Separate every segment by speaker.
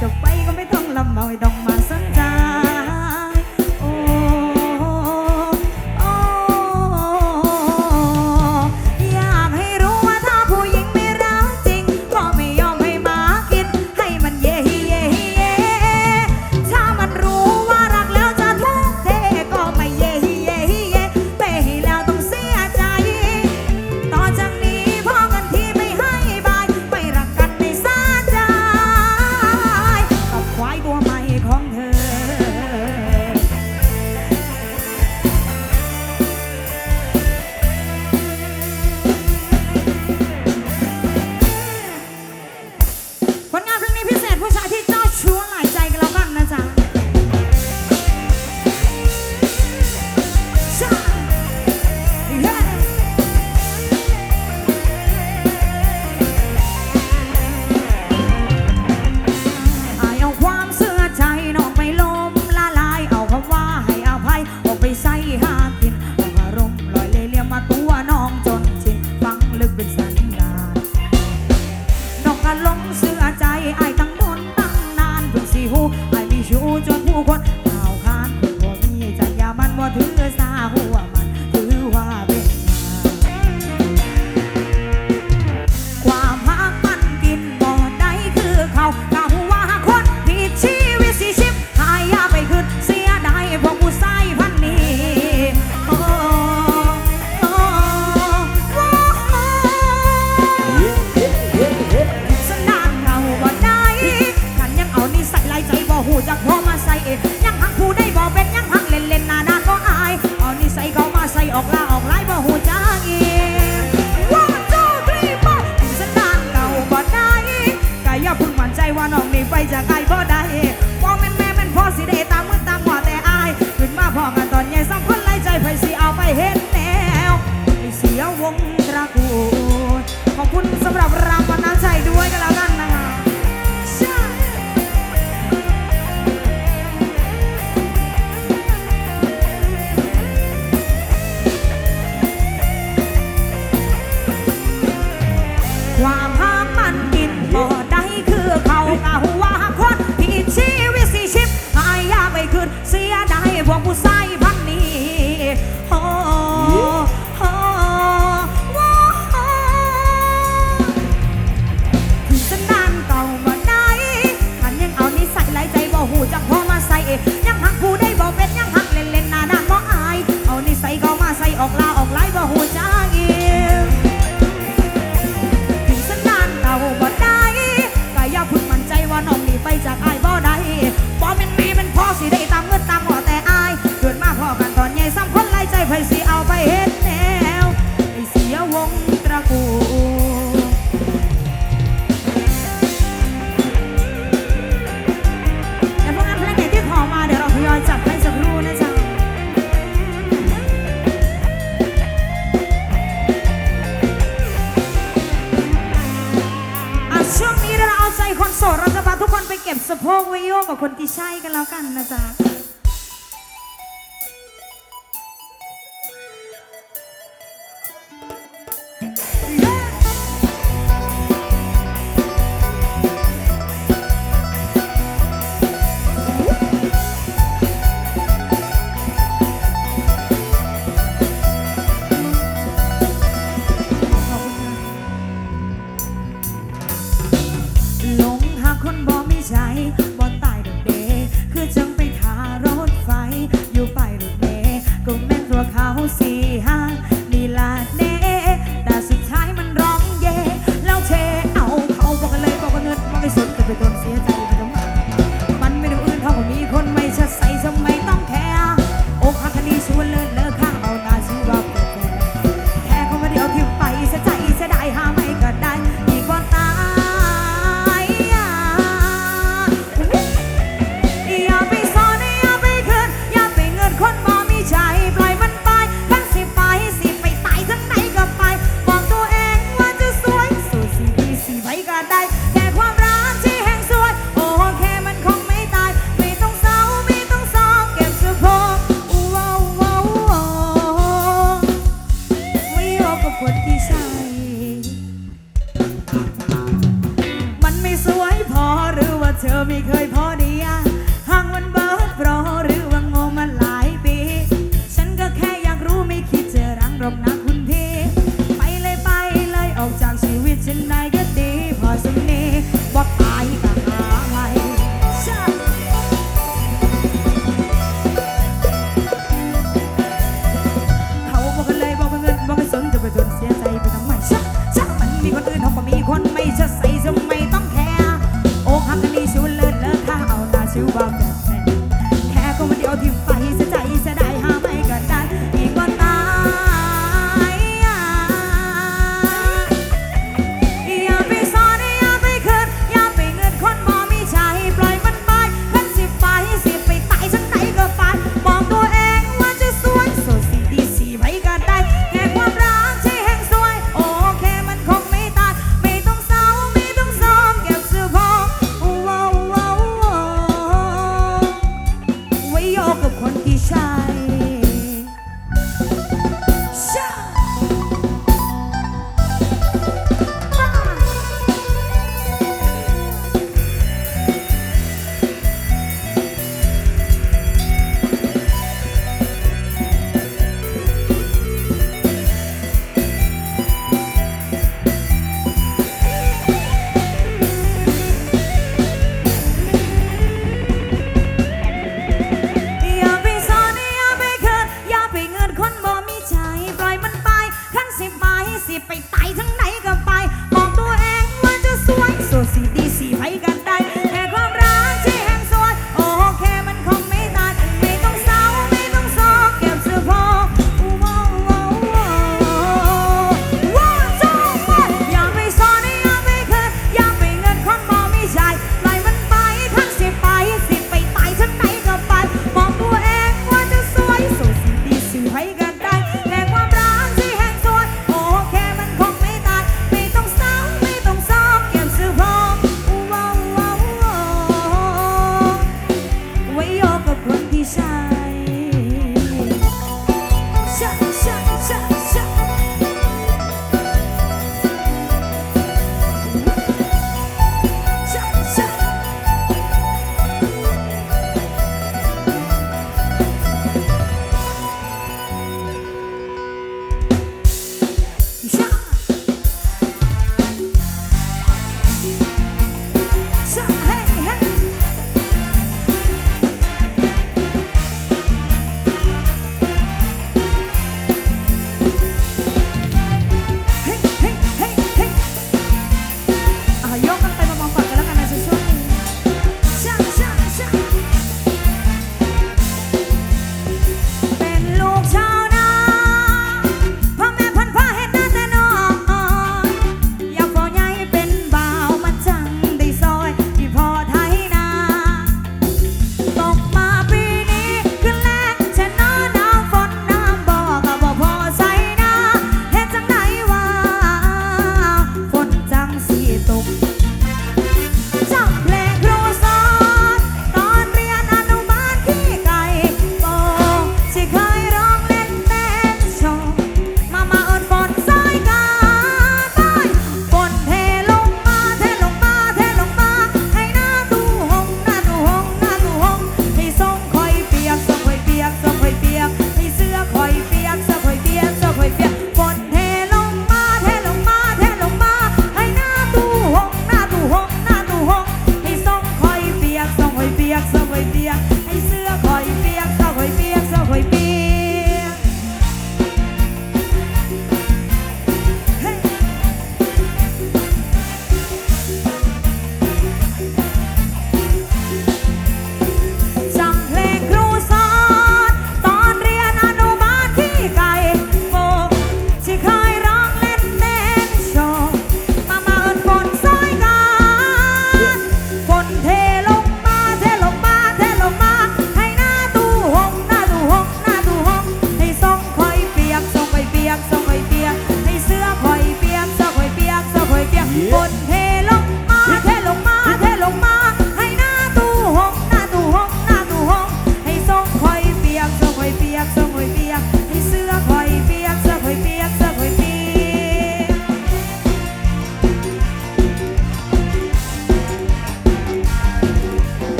Speaker 1: จะไปก็ไม่ต้องลำบากดอง กับคนที่ใช่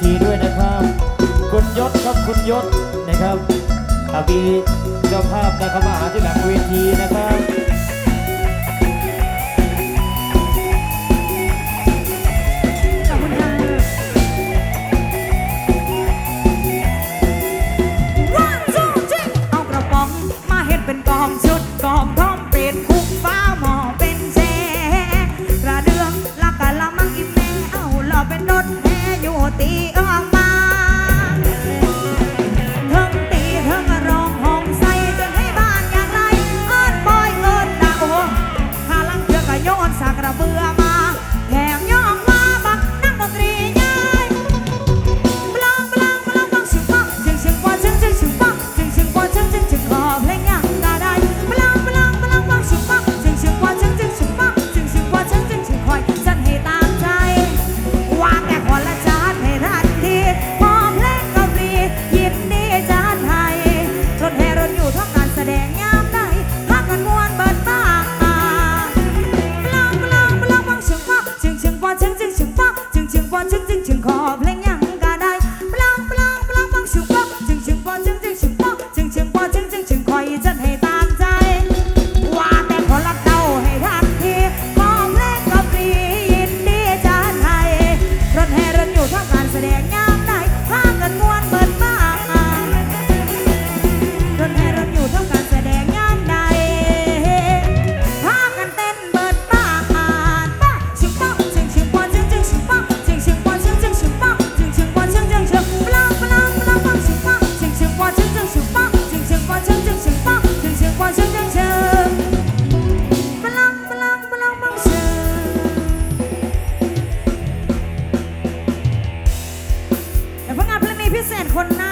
Speaker 1: ทีด้วยนะครับ คุณยศครับคุ
Speaker 2: ณยศนะครับอาบีเจ้าภาพนาครับ
Speaker 1: มาหาที่ ตีอ้อ ผ
Speaker 2: ลงานเพลงนี้พิเศษคนหน้า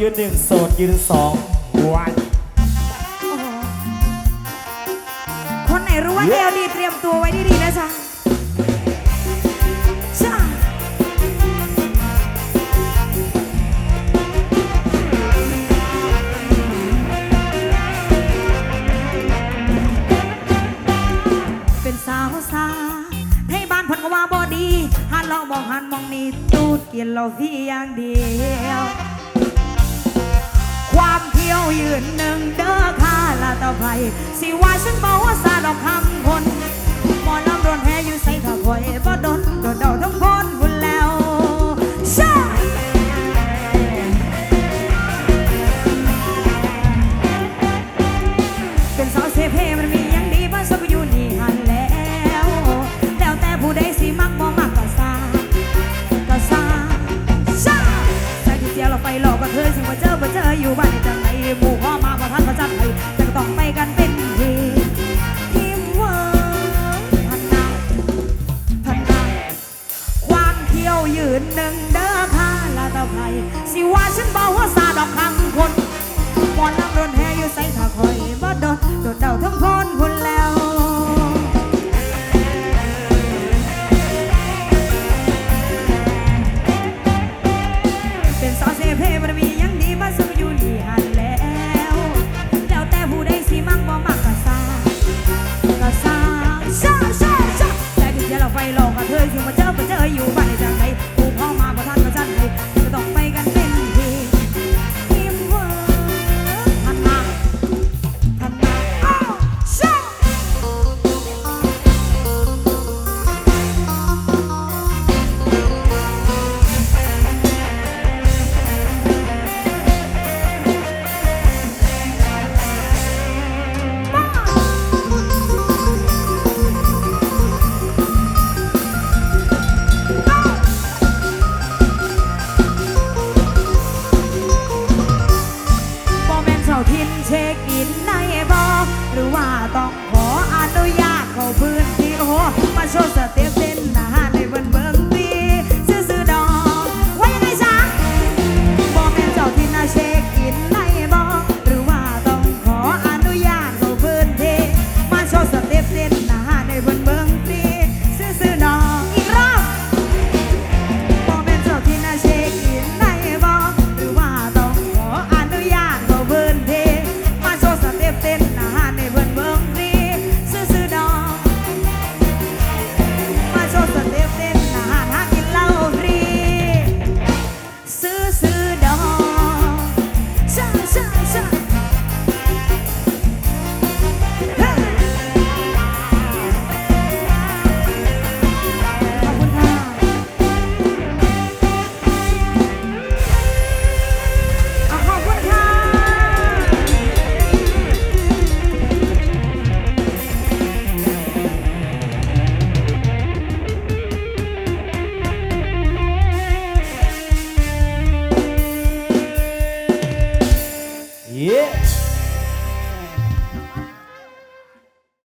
Speaker 1: ยืนหนึ่งโสดยืนสองวัน
Speaker 2: คนไหนรู้ว่าเนวดีเตรียมตัวไว้ดีๆนะจ๊ะเป็นสาวสาให้บ้านเพันกว่าบ่ดีหันมองหันมองนี่ตูดกินเราพี่อย่างเดียว ความเที่ยวยืนหนึ่งเด้อค่าลาตะไพสิว่าฉันบ่ว่าซาดอกคำคนหมอลำโดนแพ้อยู่ใส่ถ้าคอยบ่โดนโดนเดาทั้งคนบุญแล้วใช่เป็นสาวเซเพมันมีย่งดีบ้สกุยูนี่หันแล้วแล้วแต่ผู้ใดสิมักบ่มักก็ซาก็ซาช่ใส่ที่เจียเราไปหลอกกัเธอสิว่าเจอ you want
Speaker 1: it done.